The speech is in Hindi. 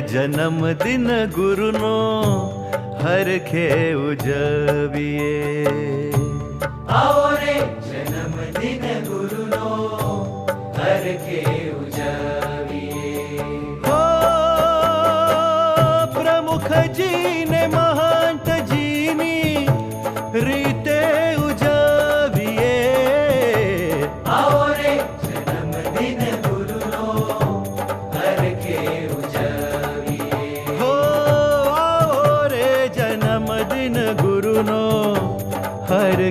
जन्मदिन गुरुनो हर खे उजबिए आओ रे गुरुनो हर खे उजबिए प्रमुख जी ने मा गुरुो हर